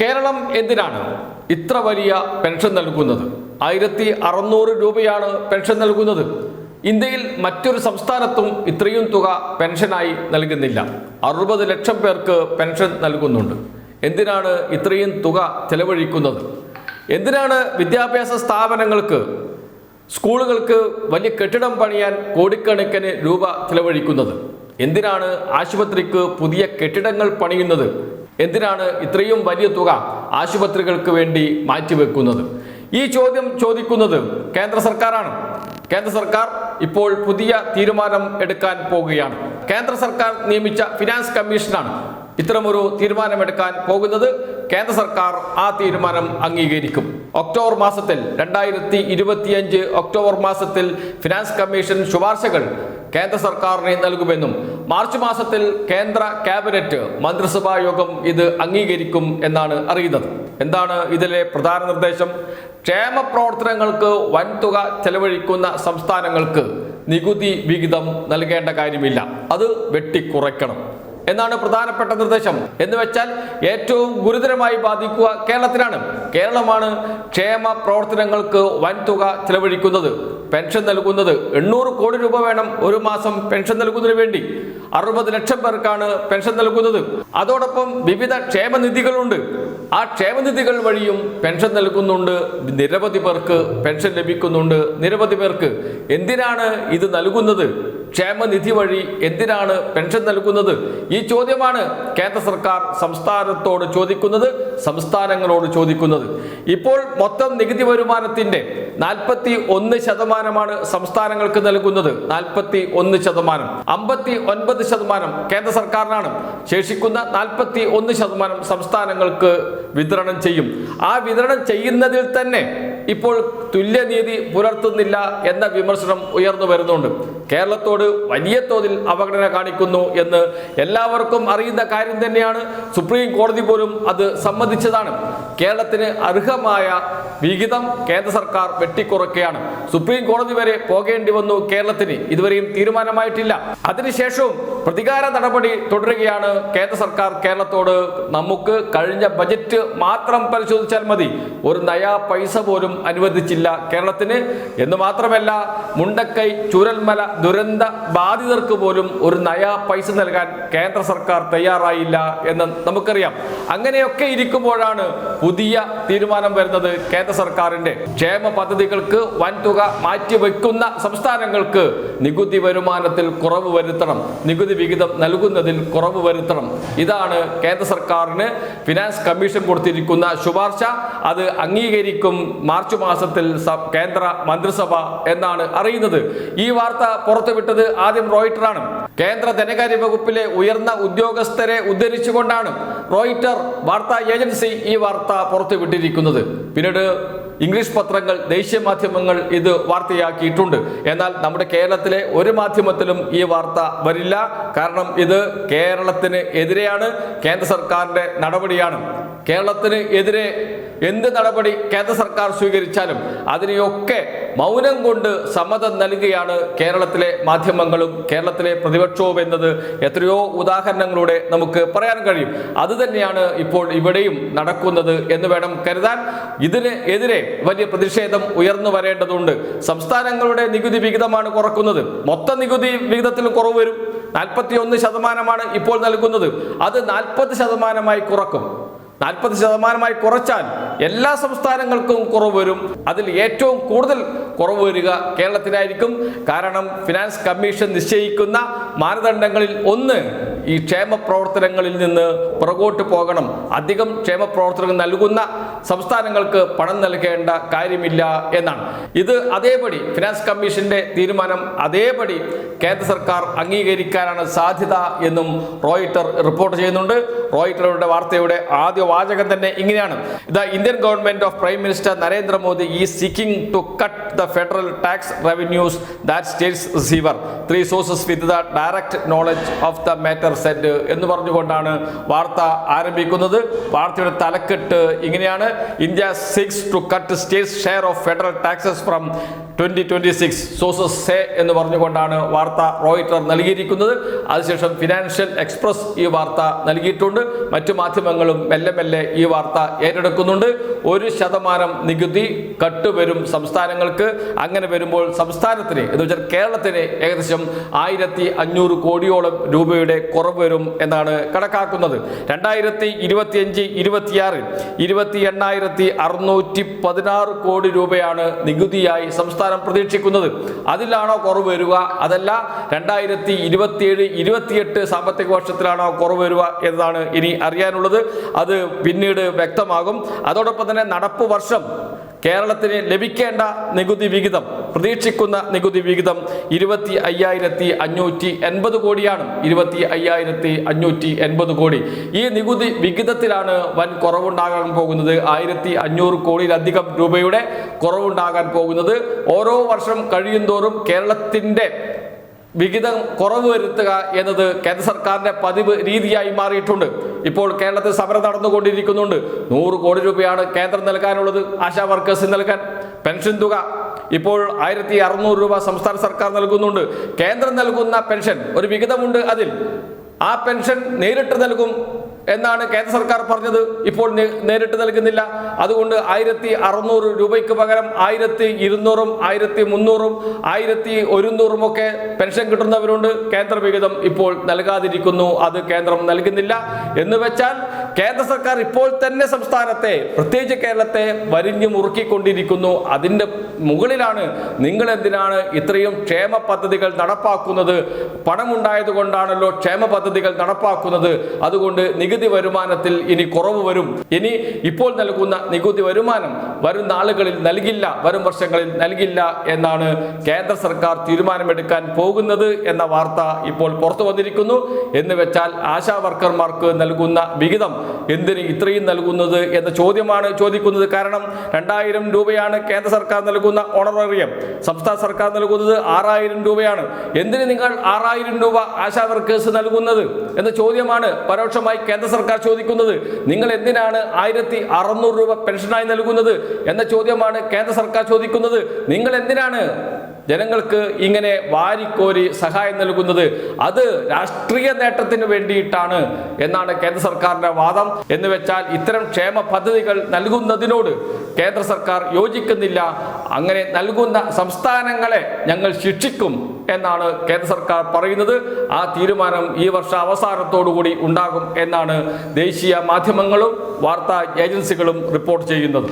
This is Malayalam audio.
കേരളം എന്തിനാണ് ഇത്ര വലിയ പെൻഷൻ നൽകുന്നത്? ആയിരത്തി അറുന്നൂറ് രൂപയാണ് പെൻഷൻ നൽകുന്നത്. ഇന്ത്യയിൽ മറ്റൊരു സംസ്ഥാനത്തും ഇത്രയും തുക പെൻഷനായി നൽകുന്നില്ല. അറുപത് ലക്ഷം പേർക്ക് പെൻഷൻ നൽകുന്നുണ്ട്. എന്തിനാണ് ഇത്രയും തുക ചെലവഴിക്കുന്നത്? എന്തിനാണ് വിദ്യാഭ്യാസ സ്ഥാപനങ്ങൾക്ക് സ്കൂളുകൾക്ക് വലിയ കെട്ടിടം പണിയാൻ കോടിക്കണക്കിന് രൂപ ചെലവഴിക്കുന്നത്? എന്തിനാണ് ആശുപത്രിക്ക് പുതിയ കെട്ടിടങ്ങൾ പണിയുന്നത്? എന്തിനാണ് ഇത്രയും വലിയ തുക ആശുപത്രികൾക്ക് വേണ്ടി മാറ്റിവെക്കുന്നത്? ഈ ചോദ്യം ചോദിക്കുന്നത് കേന്ദ്ര സർക്കാരാണ്. കേന്ദ്ര സർക്കാർ ഇപ്പോൾ പുതിയ തീരുമാനം എടുക്കാൻ പോകുകയാണ്. കേന്ദ്ര സർക്കാർ നിയമിച്ച ഫിനാൻസ് കമ്മീഷനാണ് ഇത്തരമൊരു തീരുമാനമെടുക്കാൻ പോകുന്നത്. കേന്ദ്ര സർക്കാർ ആ തീരുമാനം അംഗീകരിക്കും. ഒക്ടോബർ മാസത്തിൽ രണ്ടായിരത്തി ഇരുപത്തിയഞ്ച് ഒക്ടോബർ മാസത്തിൽ ഫിനാൻസ് കമ്മീഷൻ ശുപാർശകൾ കേന്ദ്ര സർക്കാരിനെ നൽകുമെന്നും മാർച്ച് മാസത്തിൽ കേന്ദ്ര ക്യാബിനറ്റ് മന്ത്രിസഭാ യോഗം ഇത് അംഗീകരിക്കും എന്നാണ് അറിയുന്നത്. എന്താണ് ഇതിലെ പ്രധാന നിർദ്ദേശം? ക്ഷേമ പ്രവർത്തനങ്ങൾക്ക് വൻതുക ചെലവഴിക്കുന്ന സംസ്ഥാനങ്ങൾക്ക് നികുതി വിഹിതം നൽകേണ്ട കാര്യമില്ല. അത് വെട്ടിക്കുറയ്ക്കണം. എന്നാണ് പ്രധാനപ്പെട്ട നിർദ്ദേശം. എന്ന് വെച്ചാൽ ഏറ്റവും ഗുരുതരമായി ബാധിക്കുക കേരളത്തിലാണ് കേരളമാണ് ക്ഷേമ പ്രവർത്തനങ്ങൾക്ക് വൻതുക ചെലവഴിക്കുന്നത്. പെൻഷൻ നൽകുന്നത് എണ്ണൂറ് കോടി രൂപ വേണം ഒരു മാസം പെൻഷൻ നൽകുന്നതിന് വേണ്ടി. അറുപത് ലക്ഷം പേർക്കാണ് പെൻഷൻ നൽകുന്നത്. അതോടൊപ്പം വിവിധ ക്ഷേമനിധികളുണ്ട്. ആ ക്ഷേമനിധികൾ വഴിയും പെൻഷൻ നൽകുന്നുണ്ട്. നിരവധി പേർക്ക് പെൻഷൻ ലഭിക്കുന്നുണ്ട്. നിരവധി പേർക്ക് എന്തിനാണ് ഇത് നൽകുന്നത്? ക്ഷേമനിധി വഴി എന്തിനാണ് പെൻഷൻ നൽകുന്നത്? ഈ ചോദ്യമാണ് കേന്ദ്ര സർക്കാർ സംസ്ഥാനത്തോട് ചോദിക്കുന്നത് സംസ്ഥാനങ്ങളോട് ചോദിക്കുന്നത്. ഇപ്പോൾ മൊത്തം നികുതി വരുമാനത്തിന്റെ നാൽപ്പത്തി ഒന്ന് ശതമാനമാണ് സംസ്ഥാനങ്ങൾക്ക് നൽകുന്നത്. നാൽപ്പത്തി ഒന്ന് ശതമാനം. അമ്പത്തി ഒൻപത് ശതമാനം കേന്ദ്ര സർക്കാരിനാണ്. ശേഷിക്കുന്ന നാൽപ്പത്തി ഒന്ന് ശതമാനം സംസ്ഥാനങ്ങൾക്ക് വിതരണം ചെയ്യും. ആ വിതരണം ചെയ്യുന്നതിൽ തന്നെ ഇപ്പോൾ തുല്യനീതി പുലർത്തുന്നില്ല എന്ന വിമർശനം ഉയർന്നു വരുന്നുണ്ട്. കേരളത്തോട് വലിയ തോതിൽ അവഗണന കാണിക്കുന്നു എന്ന് എല്ലാവർക്കും അറിയുന്ന കാര്യം തന്നെയാണ്. സുപ്രീം കോടതി പോലും അത് സമ്മതിച്ചതാണ്. കേരളത്തിന് അർഹമായ വിഹിതം കേന്ദ്ര സർക്കാർ വെട്ടിക്കുറക്കുകയാണ് സുപ്രീം കോടതി വരെ പോകേണ്ടി വന്നു കേരളത്തിന്. ഇതുവരെയും തീരുമാനമായിട്ടില്ല. അതിനുശേഷവും പ്രതികാര നടപടി തുടരുകയാണ് കേന്ദ്ര സർക്കാർ കേരളത്തോട്. നമുക്ക് കഴിഞ്ഞ ബജറ്റ് മാത്രം പരിശോധിച്ചാൽ മതി. ഒരു നയാ പൈസ പോലും അനുവദിച്ചില്ല. കേരളത്തിന്. എന്ന് മാത്രമല്ല മുണ്ടക്കൈ ചുരൽമല ദുരന്ത ബാധിതർക്ക് പോലും ഒരു നയാ പൈസ നൽകാൻ കേന്ദ്ര സർക്കാർ തയ്യാറായില്ല എന്ന് നമുക്കറിയാം. അങ്ങനെയൊക്കെ ഇരിക്കുമ്പോഴാണ് പുതിയ തീരുമാനം വരുന്നത് കേന്ദ്ര സർക്കാരിന്റെ ക്ഷേമ പദ്ധതികൾക്ക് വൻതുക മാറ്റിവെക്കുന്ന സംസ്ഥാനങ്ങൾക്ക് നികുതി വരുമാനത്തിൽ കുറവ് വരുത്തണം. നികുതി വിഹിതം നൽകുന്നതിൽ കുറവ് വരുത്തണം. ഇതാണ് കേന്ദ്ര സർക്കാരിന് ഫിനാൻസ് കമ്മീഷൻ കൊടുത്തിരിക്കുന്ന ശുപാർശ. അത് അംഗീകരിക്കും മാർച്ച് മാസത്തിൽ കേന്ദ്ര മന്ത്രിസഭ എന്നാണ് അറിയുന്നത്. ഈ വാർത്ത പുറത്തുവിട്ടത് ആദ്യം റോയിട്ടറാണ്. കേന്ദ്ര ധനകാര്യ വകുപ്പിലെ ഉയർന്ന ഉദ്യോഗസ്ഥരെ ഉദ്ധരിച്ചുകൊണ്ടാണ് റോയിറ്റർ വാർത്താ ഏജൻസി ഈ വാർത്ത പുറത്തുവിട്ടിരിക്കുന്നത് പിന്നീട് ഇംഗ്ലീഷ് പത്രങ്ങൾ ദേശീയ മാധ്യമങ്ങൾ ഇത് വാർത്തയാക്കിയിട്ടുണ്ട്. എന്നാൽ നമ്മുടെ കേരളത്തിലെ ഒരു മാധ്യമത്തിലും ഈ വാർത്ത വരില്ല. കാരണം ഇത് കേരളത്തിന് എതിരെയാണ് കേന്ദ്ര സർക്കാരിന്റെ നടപടിയാണ്. കേരളത്തിന് എതിരെ എന്ത് നടപടി കേന്ദ്ര സർക്കാർ സ്വീകരിച്ചാലും അതിനെയൊക്കെ മൗനം കൊണ്ട് സമ്മതം നൽകുകയാണ് കേരളത്തിലെ മാധ്യമങ്ങളും കേരളത്തിലെ പ്രതിപക്ഷവും എന്നത്. എത്രയോ ഉദാഹരണങ്ങളുടെ നമുക്ക് പറയാൻ കഴിയും. അത് തന്നെയാണ് ഇപ്പോൾ ഇവിടെയും നടക്കുന്നത് എന്ന് വേണം കരുതാൻ. ഇതിന് എതിരെ വലിയ പ്രതിഷേധം ഉയർന്നു വരേണ്ടതുണ്ട്. സംസ്ഥാനങ്ങളുടെ നികുതി വിഹിതമാണ് കുറക്കുന്നത്. മൊത്ത നികുതി വിഹിതത്തിൽ കുറവ് വരും. നാൽപ്പത്തി ഒന്ന് ശതമാനമാണ് ഇപ്പോൾ നൽകുന്നത്. അത് നാൽപ്പത് ശതമാനമായി കുറക്കും. നാൽപ്പത് ശതമാനമായി കുറച്ചാൽ എല്ലാ സംസ്ഥാനങ്ങൾക്കും കുറവ് വരും. അതിൽ ഏറ്റവും കൂടുതൽ കുറവ് വരിക കേരളത്തിനായിരിക്കും കാരണം ഫിനാൻസ് കമ്മീഷൻ നിശ്ചയിക്കുന്ന മാനദണ്ഡങ്ങളിൽ ഒന്ന് ഈ ക്ഷേമ പ്രവർത്തനങ്ങളിൽ നിന്ന് പുറകോട്ട് പോകണം. അധികം ക്ഷേമ പ്രവർത്തനങ്ങൾ നൽകുന്ന സംസ്ഥാനങ്ങൾക്ക് പണം നൽകേണ്ട കാര്യമില്ല എന്നാണ്. ഇത് അതേപടി ഫിനാൻസ് കമ്മീഷന്റെ തീരുമാനം അതേപടി കേന്ദ്ര സർക്കാർ അംഗീകരിക്കാനാണ് സാധ്യത എന്നും റോയിറ്റർ റിപ്പോർട്ട് ചെയ്യുന്നുണ്ട്. റോയിട്ടറുടെ വാർത്തയുടെ ആദ്യ വാചകം തന്നെ ഇങ്ങനെയാണ്. The Indian government of prime minister Narendra Modi is seeking to cut the federal tax revenues that states receiver three sources with the direct knowledge of the matter percent എന്ന് പറഞ്ഞുകൊണ്ടാണ് വാർത്ത ആരംഭിക്കുന്നത്. വാർത്തയുടെ തലക്കെട്ട് ഇങ്ങനെയാണ്. India seeks to cut state share of federal taxes from twenty twenty six sources say എന്ന് പറഞ്ഞുകൊണ്ടാണ് വാർത്ത റോയിറ്റർ നൽകിയിരിക്കുന്നത്. അതിനുശേഷം ഫിനാൻഷ്യൽ എക്സ്പ്രസ് ഈ വാർത്ത നൽകിയിട്ടുണ്ട്. മറ്റു മാധ്യമങ്ങളും മെല്ലെ മെല്ലെ ഈ വാർത്ത ഏറ്റെടുക്കുന്നുണ്ട്. ഒരു ശതമാനം നികുതി കട്ട് വരും സംസ്ഥാനങ്ങൾക്ക്. അങ്ങനെ വരുമ്പോൾ സംസ്ഥാനത്തിന് എന്ന് വെച്ചാൽ കേരളത്തിന് ഏകദേശം ആയിരത്തി അഞ്ഞൂറ് കോടിയോളം രൂപയുടെ കുറവ് വരും എന്നാണ് കണക്കാക്കുന്നത്. രണ്ടായിരത്തി ഇരുപത്തിയഞ്ച് ഇരുപത്തിയാറ് ഇരുപത്തി എണ്ണായിരത്തി അറുന്നൂറ്റി പതിനാറ് കോടി രൂപയാണ് നികുതിയായി സംസ്ഥാനം പ്രതീക്ഷിക്കുന്നത്. അതിലാണോ കുറവ് വരിക? അതല്ല രണ്ടായിരത്തി ഇരുപത്തിയേഴ് ഇരുപത്തിയെട്ട് സാമ്പത്തിക വർഷത്തിലാണോ കുറവ് വരിക എന്നതാണ് ഇനി അറിയാനുള്ളത്. അത് പിന്നീട് വ്യക്തമാകും. അതോടൊപ്പം തന്നെ നടപ്പ് വർഷം കേരളത്തിന് ലഭിക്കേണ്ട നികുതി വിഹിതം പ്രതീക്ഷിക്കുന്ന നികുതി വിഹിതം ഇരുപത്തി അയ്യായിരത്തി അഞ്ഞൂറ്റി എൺപത് കോടിയാണ്. ഇരുപത്തി അയ്യായിരത്തി അഞ്ഞൂറ്റി എൺപത് കോടി. ഈ നികുതി വിഹിതത്തിലാണ് വൻ കുറവുണ്ടാകാൻ പോകുന്നത്. ആയിരത്തി അഞ്ഞൂറ് കോടിയിലധികം രൂപയുടെ കുറവുണ്ടാകാൻ പോകുന്നത്. ഓരോ വർഷം കഴിയുന്തോറും കേരളത്തിന്റെ വിഹിതം കുറവ് വരുത്തുക എന്നത് കേന്ദ്ര സർക്കാരിന്റെ പതിവ് രീതിയായി മാറിയിട്ടുണ്ട്. ഇപ്പോൾ കേരളത്തിൽ സമരം നടന്നുകൊണ്ടിരിക്കുന്നുണ്ട്. നൂറ് കോടി രൂപയാണ് കേന്ദ്രം നൽകാനുള്ളത്. ആശാ വർക്കേഴ്സിന് നൽകാൻ. പെൻഷൻ തുക ഇപ്പോൾ ആയിരത്തി അറുന്നൂറ് രൂപ സംസ്ഥാന സർക്കാർ നൽകുന്നുണ്ട്. കേന്ദ്രം നൽകുന്ന പെൻഷൻ ഒരു വിഹിതമുണ്ട് അതിൽ. ആ പെൻഷൻ നേരിട്ട് നൽകും എന്നാണ് കേന്ദ്ര സർക്കാർ പറഞ്ഞത്. ഇപ്പോൾ നേരിട്ട് നൽകുന്നില്ല. അതുകൊണ്ട് ആയിരത്തി അറുന്നൂറ് രൂപയ്ക്ക് പകരം ആയിരത്തി ഇരുന്നൂറും ആയിരത്തി മുന്നൂറും ആയിരത്തി ഒരുന്നൂറും ഒക്കെ പെൻഷൻ കിട്ടുന്നവരുണ്ട്. കേന്ദ്ര വിഹിതം ഇപ്പോൾ നൽകാതിരിക്കുന്നു. അത് കേന്ദ്രം നൽകുന്നില്ല. എന്ന് വെച്ചാൽ കേന്ദ്ര സർക്കാർ ഇപ്പോൾ തന്നെ സംസ്ഥാനത്തെ പ്രത്യേകിച്ച് കേരളത്തെ വരിഞ്ഞു മുറുക്കിക്കൊണ്ടിരിക്കുന്നു. അതിന്റെ മുകളിലാണ് നിങ്ങൾ എന്തിനാണ് ഇത്രയും ക്ഷേമ പദ്ധതികൾ നടപ്പാക്കുന്നത്? പണമുണ്ടായത് കൊണ്ടാണല്ലോ ക്ഷേമ പദ്ധതികൾ നടപ്പാക്കുന്നത്. അതുകൊണ്ട് നികുതി വരുമാനത്തിൽ ഇനി കുറവ് വരും. ഇനി ഇപ്പോൾ നൽകുന്ന നികുതി വരുമാനം വരും നാളുകളിൽ നൽകില്ല വരും വർഷങ്ങളിൽ നൽകില്ല എന്നാണ് കേന്ദ്ര സർക്കാർ തീരുമാനമെടുക്കാൻ പോകുന്നത് എന്ന വാർത്ത ഇപ്പോൾ പുറത്തു വന്നിരിക്കുന്നു. എന്ന് വെച്ചാൽ ആശാ വർക്കർമാർക്ക് നൽകുന്ന വിഹിതം എന്തിന് ഇത്രയും നൽകുന്നത് എന്ന ചോദ്യമാണ് ചോദിക്കുന്നത്. കാരണം രണ്ടായിരം രൂപയാണ് കേന്ദ്ര സർക്കാർ നൽകുന്ന ഓണറേറിയം. സംസ്ഥാന സർക്കാർ നൽകുന്നത് ആറായിരം രൂപയാണ്. എന്തിന് നിങ്ങൾ ആറായിരം രൂപ ആശാ വർക്കേഴ്സ് നൽകുന്നത് എന്ന ചോദ്യമാണ് പരോക്ഷമായി കേന്ദ്ര സർക്കാർ ചോദിക്കുന്നത്. നിങ്ങൾ എന്തിനാണ് ആയിരത്തി രൂപ പെൻഷനായി നൽകുന്നത്? എന്ന ചോദ്യമാണ് കേന്ദ്ര സർക്കാർ ചോദിക്കുന്നത്. നിങ്ങൾ എന്തിനാണ് ജനങ്ങൾക്ക് ഇങ്ങനെ വാരിക്കോരി സഹായം നൽകുന്നത്? അത് രാഷ്ട്രീയ നേട്ടത്തിന് വേണ്ടിയിട്ടാണ് എന്നാണ് കേന്ദ്ര സർക്കാരിന്റെ വാദം. എന്ന് വെച്ചാൽ ഇത്തരം ക്ഷേമ പദ്ധതികൾ നൽകുന്നതിനോട് കേന്ദ്ര സർക്കാർ യോജിക്കുന്നില്ല. അങ്ങനെ നൽകുന്ന സംസ്ഥാനങ്ങളെ ഞങ്ങൾ ശിക്ഷിക്കും എന്നാണ് കേന്ദ്ര സർക്കാർ പറയുന്നത്. ആ തീരുമാനം ഈ വർഷ അവസാനത്തോടുകൂടി ഉണ്ടാകും എന്നാണ് ദേശീയ മാധ്യമങ്ങളും വാർത്താ ഏജൻസികളും റിപ്പോർട്ട് ചെയ്യുന്നത്.